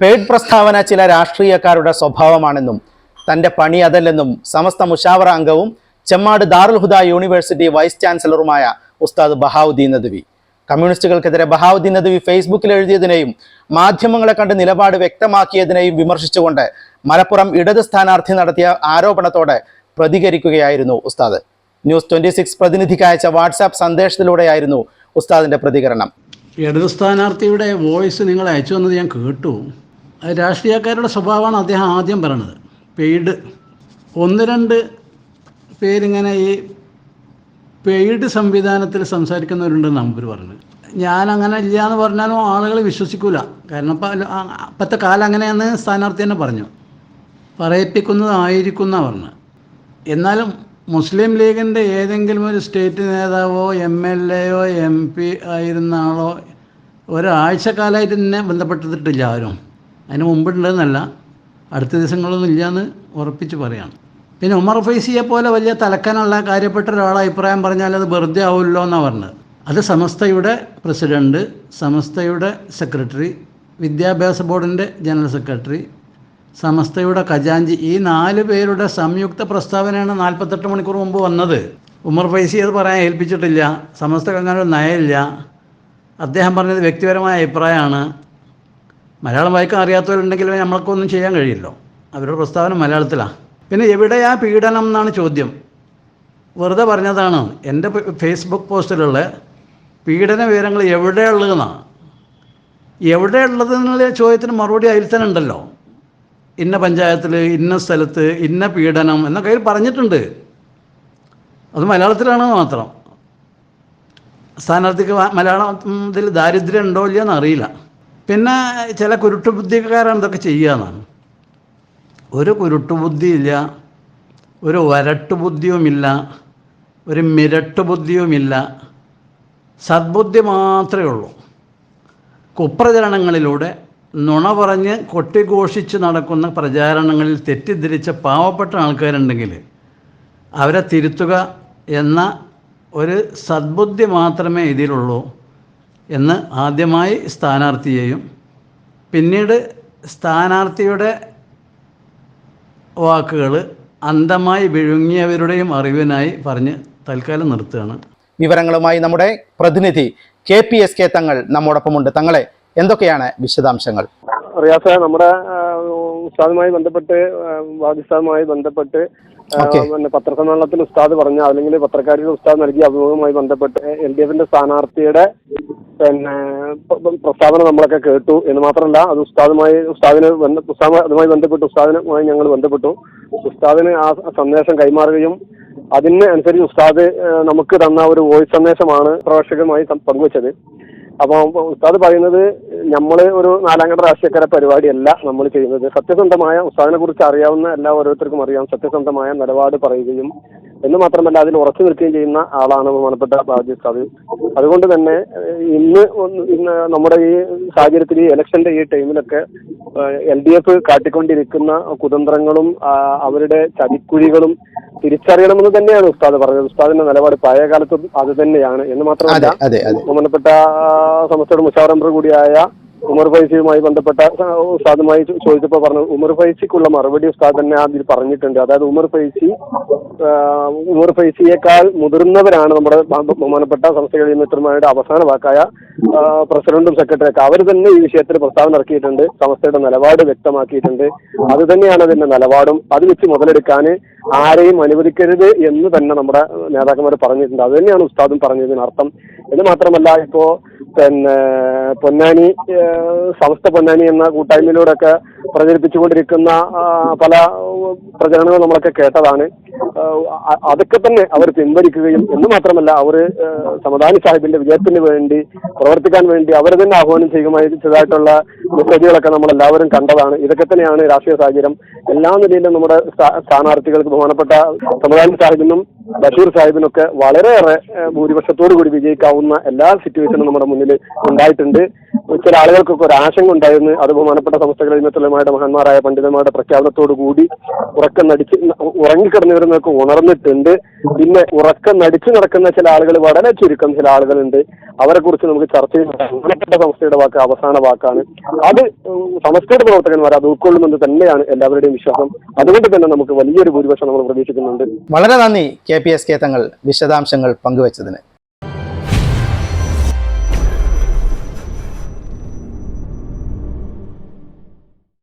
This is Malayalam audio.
പെയ്ഡ് പ്രസ്താവന ചില രാഷ്ട്രീയക്കാരുടെ സ്വഭാവമാണെന്നും തന്റെ പണി അതല്ലെന്നും സമസ്ത മുഷാവറ അംഗവും ചെമ്മാട് ദാറുൽ ഹുദ യൂണിവേഴ്സിറ്റി വൈസ് ചാൻസലറുമായ ഉസ്താദ് ബഹാവുദ്ദീൻ നദ്വി. കമ്മ്യൂണിസ്റ്റുകൾക്കെതിരെ ബഹാവുദ്ദീൻ നദ്വി ഫേസ്ബുക്കിൽ എഴുതിയതിനെയും മാധ്യമങ്ങളെ കണ്ട് നിലപാട് വ്യക്തമാക്കിയതിനെയും വിമർശിച്ചുകൊണ്ട് മലപ്പുറം ഇടത് സ്ഥാനാർത്ഥി നടത്തിയ ആരോപണത്തോടെ പ്രതികരിക്കുകയായിരുന്നു ഉസ്താദ്. ന്യൂസ് ട്വന്റി സിക്സ് പ്രതിനിധിക്ക് അയച്ച വാട്സാപ്പ് സന്ദേശത്തിലൂടെയായിരുന്നു ഉസ്താദിന്റെ പ്രതികരണം. ഇടത് സ്ഥാനാർത്ഥിയുടെ വോയിസ് നിങ്ങൾ അയച്ചു വന്നത് ഞാൻ കേട്ടു. രാഷ്ട്രീയക്കാരുടെ സ്വഭാവമാണ് അദ്ദേഹം ആദ്യം പറയണത്. പെയ്ഡ്. ഒന്ന് രണ്ട് പേരിങ്ങനെ ഈ പെയ്ഡ് സംവിധാനത്തിൽ സംസാരിക്കുന്നവരുണ്ട് നമ്പർ പറഞ്ഞത് ഞാൻ അങ്ങനെ ഇല്ല എന്ന് പറഞ്ഞാലും ആളുകൾ വിശ്വസിക്കൂല. കാരണം ഇപ്പം അപ്പോഴത്തെ കാലം അങ്ങനെയെന്ന് സ്ഥാനാർത്ഥി തന്നെ പറഞ്ഞു. പറയിപ്പിക്കുന്നതായിരിക്കുന്ന പറഞ്ഞു എന്നാലും മുസ്ലിം ലീഗിന്റെ ഏതെങ്കിലും ഒരു സ്റ്റേറ്റ് നേതാവോ എം എൽ എയോ എം പി ആയിരുന്ന ആളോ ഒരാഴ്ചക്കാലമായിട്ട് തന്നെ ബന്ധപ്പെട്ടിട്ടില്ല ആരും. അതിന് മുമ്പുണ്ടെന്നല്ല അടുത്ത ദിവസങ്ങളൊന്നും ഇല്ലയെന്ന് ഉറപ്പിച്ച് പറയാണ്. പിന്നെ ഉമർ ഫൈസിയെ പോലെ വലിയ തലക്കനുള്ള കാര്യപ്പെട്ട ഒരാളെ അഭിപ്രായം പറഞ്ഞാൽ അത് വെറുതെ ആവുമല്ലോ എന്നാണ് പറഞ്ഞത്. അത് സമസ്തയുടെ പ്രസിഡന്റ് സമസ്തയുടെ സെക്രട്ടറി വിദ്യാഭ്യാസ ബോർഡിന്റെ ജനറൽ സെക്രട്ടറി സമസ്തയുടെ ഖജാഞ്ചി ഈ നാല് പേരുടെ സംയുക്ത പ്രസ്താവനയാണ് നാൽപ്പത്തെട്ട് മണിക്കൂർ മുമ്പ് വന്നത്. ഉമർ ഫൈസി അത് പറയാൻ ഏൽപ്പിച്ചിട്ടില്ല. അങ്ങനെ ഒരു നയമില്ല. അദ്ദേഹം പറഞ്ഞത് വ്യക്തിപരമായ അഭിപ്രായമാണ്. മലയാളം വായിക്കാൻ അറിയാത്തവരുണ്ടെങ്കിൽ നമ്മൾക്കൊന്നും ചെയ്യാൻ കഴിയില്ലോ. അവരുടെ പ്രസ്താവന മലയാളത്തിലാണ് പിന്നെ എവിടെയാ പീഡനം എന്നാണ് ചോദ്യം. വെറുതെ പറഞ്ഞതാണ്. എന്റെ ഫേസ്ബുക്ക് പോസ്റ്റിലുള്ള പീഡന വിവരങ്ങൾ എവിടെയുള്ളതെന്നാണ് എവിടെയുള്ളത് എന്നുള്ള ചോദ്യത്തിന് മറുപടി അതിൽ തന്നെ ഉണ്ടല്ലോ. ഇന്ന പഞ്ചായത്തിൽ ഇന്ന സ്ഥലത്ത് ഇന്ന പീഡനം എന്നൊക്കെ അതിൽ പറഞ്ഞിട്ടുണ്ട്. അത് മലയാളത്തിലാണ് മാത്രം. സ്ഥാനാർത്ഥിക്ക് മലയാളത്തിൽ ദാരിദ്ര്യം ഉണ്ടോ ഇല്ലയോ എന്ന് അറിയില്ല. പിന്നെ ചില കുരുട്ടുബുദ്ധിക്കാരാണ് ഇതൊക്കെ ചെയ്യാന്നാണ് ഒരു കുരുട്ടുബുദ്ധിയില്ല ഒരു വരട്ടുബുദ്ധിയുമില്ല ഒരു മിരട്ടുബുദ്ധിയുമില്ല. സദ്ബുദ്ധി മാത്രമേ ഉള്ളൂ. കുപ്രചരണങ്ങളിലൂടെ നുണ പറഞ്ഞ് കൊട്ടിഘോഷിച്ച് നടക്കുന്ന പ്രചാരണങ്ങളിൽ തെറ്റിദ്ധരിച്ച പാവപ്പെട്ട ആൾക്കാരുണ്ടെങ്കിൽ അവരെ തിരുത്തുക എന്ന ഒരു സദ്ബുദ്ധി മാത്രമേ ഇതിലുള്ളൂ. എന്ന് ആദ്യമായി സ്ഥാനാർത്ഥിയെയും പിന്നീട് സ്ഥാനാർത്ഥിയുടെ വാക്കുകൾ അന്ധമായി വിഴുങ്ങിയവരുടെയും അറിവിനായി പറഞ്ഞ് തൽക്കാലം നിർത്തുകയാണ്. വിവരങ്ങളുമായി നമ്മുടെ പ്രതിനിധി കെ പി എസ് കെ തങ്ങൾ നമ്മോടൊപ്പമുണ്ട്. തങ്ങളെ എന്തൊക്കെയാണ് വിശദാംശങ്ങൾ? റിയാസ നമ്മുടെ ഉസ്താദുമായി ബന്ധപ്പെട്ട് വാദിസ്താദുമായി വാദിസ്ഥാനുമായി ബന്ധപ്പെട്ട്. പിന്നെ പത്രസമ്മേളനത്തിൽ ഉസ്താദ് പറഞ്ഞ അല്ലെങ്കിൽ പത്രക്കാരുടെ ഉസ്താദ് നൽകിയ അഭിമുഖവുമായി ബന്ധപ്പെട്ട് എൽ ഡി എഫിന്റെ സ്ഥാനാർത്ഥിയുടെ പിന്നെ പ്രസ്താവന നമ്മളൊക്കെ കേട്ടു. എന്ന് മാത്രമല്ല അത് ഉസ്താദുമായി ഉസ്താദിന് അതുമായി ബന്ധപ്പെട്ട് ഉസ്താദിനുമായി ഞങ്ങൾ ബന്ധപ്പെട്ടു. ഉസ്താദിന് ആ സന്ദേശം കൈമാറുകയും അതിന് അനുസരിച്ച് ഉസ്താദ് നമുക്ക് തന്ന ഒരു വോയിസ് സന്ദേശമാണ് പ്രവേശകമായി പങ്കുവച്ചത്. അപ്പോൾ ഉസ്താദ് പറയുന്നത് നമ്മൾ ഒരു നാലാംകട രാഷ്ട്രീയക്കാരെ പരിപാടിയല്ല നമ്മൾ ചെയ്യുന്നത്. സത്യസന്ധമായ ഉസ്താദിനെ കുറിച്ച് അറിയാവുന്ന എല്ലാ ഓരോരുത്തർക്കും അറിയാം. സത്യസന്ധമായ നിലപാട് പറയുകയും എന്ന് മാത്രമല്ല അതിൽ ഉറച്ചു നിൽക്കുകയും ചെയ്യുന്ന ആളാണ് ബഹുമാനപ്പെട്ട ബാജി ഉസ്താദ്. അതുകൊണ്ട് തന്നെ ഇന്ന് ഇന്ന് നമ്മുടെ ഈ സാഹചര്യത്തിൽ ഈ ഇലക്ഷന്റെ ഈ ടൈമിലൊക്കെ എൽ ഡി എഫ് കാട്ടിക്കൊണ്ടിരിക്കുന്ന കുതന്ത്രങ്ങളും അവരുടെ ചതിക്കുഴികളും തിരിച്ചറിയണമെന്ന് തന്നെയാണ് ഉസ്താദ് പറഞ്ഞത്. ഉസ്താദിന്റെ നിലപാട് പഴയ കാലത്തും അത് തന്നെയാണ്. എന്ന് മാത്രമല്ല ബഹുമാനപ്പെട്ട സമസ്തയുടെ മുഷാവർ കൂടിയായ ഉമർ ഫൈസിയുമായി ബന്ധപ്പെട്ട ഉസ്താദുമായി ചോദിച്ചപ്പോൾ പറഞ്ഞു ഉമർ ഫൈസിക്കുള്ള മറുപടി ഉസ്താദ് തന്നെ അതിൽ പറഞ്ഞിട്ടുണ്ട്. അതായത് ഉമർ ഫൈസി ഉമർ ഫൈസിയേക്കാൾ മുതിർന്നവരാണ് നമ്മുടെ ബഹുമാനപ്പെട്ട സംസ്ഥകളിൽ മിത്രന്മാരുടെ അവസാന വാക്കായ പ്രസിഡന്റും പ്രസിഡന്റും സെക്രട്ടറിയൊക്കെ. അവർ തന്നെ ഈ വിഷയത്തിൽ പ്രസ്താവന ഇറക്കിയിട്ടുണ്ട് സംസ്ഥയുടെ നിലപാട് വ്യക്തമാക്കിയിട്ടുണ്ട്. അത് തന്നെയാണ് അതിന്റെ നിലപാടും. അത് വെച്ച് മുതലെടുക്കാൻ ആരെയും അനുവദിക്കരുത് എന്ന് തന്നെ നമ്മുടെ നേതാക്കന്മാർ പറഞ്ഞിട്ടുണ്ട്. അത് തന്നെയാണ് ഉസ്താദും പറഞ്ഞതിനർത്ഥം. എന്ന് മാത്രമല്ല ഇപ്പോ പിന്നെ പൊന്നാനി സമസ്ത പൊന്നാനി എന്ന കൂട്ടായ്മയിലൂടെയൊക്കെ പ്രചരിപ്പിച്ചുകൊണ്ടിരിക്കുന്ന പല പ്രചരണങ്ങളും നമ്മളൊക്കെ കേട്ടതാണ്. അതൊക്കെ തന്നെ അവർ പിൻവലിക്കുകയും എന്ന് മാത്രമല്ല അവർ സമദാനി സാഹിബിന്റെ വിജയത്തിന് വേണ്ടി പ്രവർത്തിക്കാൻ വേണ്ടി അവർ തന്നെ ആഹ്വാനം ചെയ്യുമായിട്ടുള്ള മെസ്സേജുകളൊക്കെ നമ്മൾ എല്ലാവരും കണ്ടതാണ്. ഇതൊക്കെ തന്നെയാണ് രാഷ്ട്രീയ സാഹചര്യം. എല്ലാ നിലയിലും നമ്മുടെ സ്ഥാനാർത്ഥികൾക്ക് ബഹുമാനപ്പെട്ട സമദാനി സാഹിബിനും ബഷീർ സാഹിബിനൊക്കെ വളരെയേറെ ഭൂരിപക്ഷത്തോടു കൂടി വിജയിക്കാവുന്ന എല്ലാ സിറ്റുവേഷനും നമ്മുടെ മുന്നിൽ ഉണ്ടായിട്ടുണ്ട്. ചില ആളുകൾക്കൊക്കെ ഒരു ആശങ്ക ഉണ്ടായിരുന്നു. അത് ബഹുമാനപ്പെട്ട സംസ്ഥകളിൽ നിന്നുള്ളമാരുടെ മഹാന്മാരായ പണ്ഡിതന്മാരുടെ പ്രഖ്യാപനത്തോടു കൂടി ഉറക്കം നടിച്ച് ഉറങ്ങിക്കിടന്നിരുന്നൊക്കെ ഉണർന്നിട്ടുണ്ട്. പിന്നെ ഉറക്കം നടിച്ചു നടക്കുന്ന ചില ആളുകൾ വളരെ ചുരുക്കം ചില ആളുകളുണ്ട്. അവരെ കുറിച്ച് നമുക്ക് ചർച്ച ചെയ്യുന്നത് ബഹുമാനപ്പെട്ട സംസ്ഥയുടെ വാക്ക് അവസാന വാക്കാണ്. അത് സംസ്ഥയുടെ പ്രവർത്തകന്മാർ അത് ഉൾക്കൊള്ളുന്നത് തന്നെയാണ് എല്ലാവരുടെയും വിശ്വാസം. അതുകൊണ്ട് തന്നെ നമുക്ക് വലിയൊരു ഭൂരിപക്ഷം നമ്മൾ പ്രതീക്ഷിക്കുന്നുണ്ട്. വളരെ നന്ദി കെ പി എസ് കെ തങ്ങൾ വിശദാംശങ്ങൾ പങ്കുവച്ചതിന്.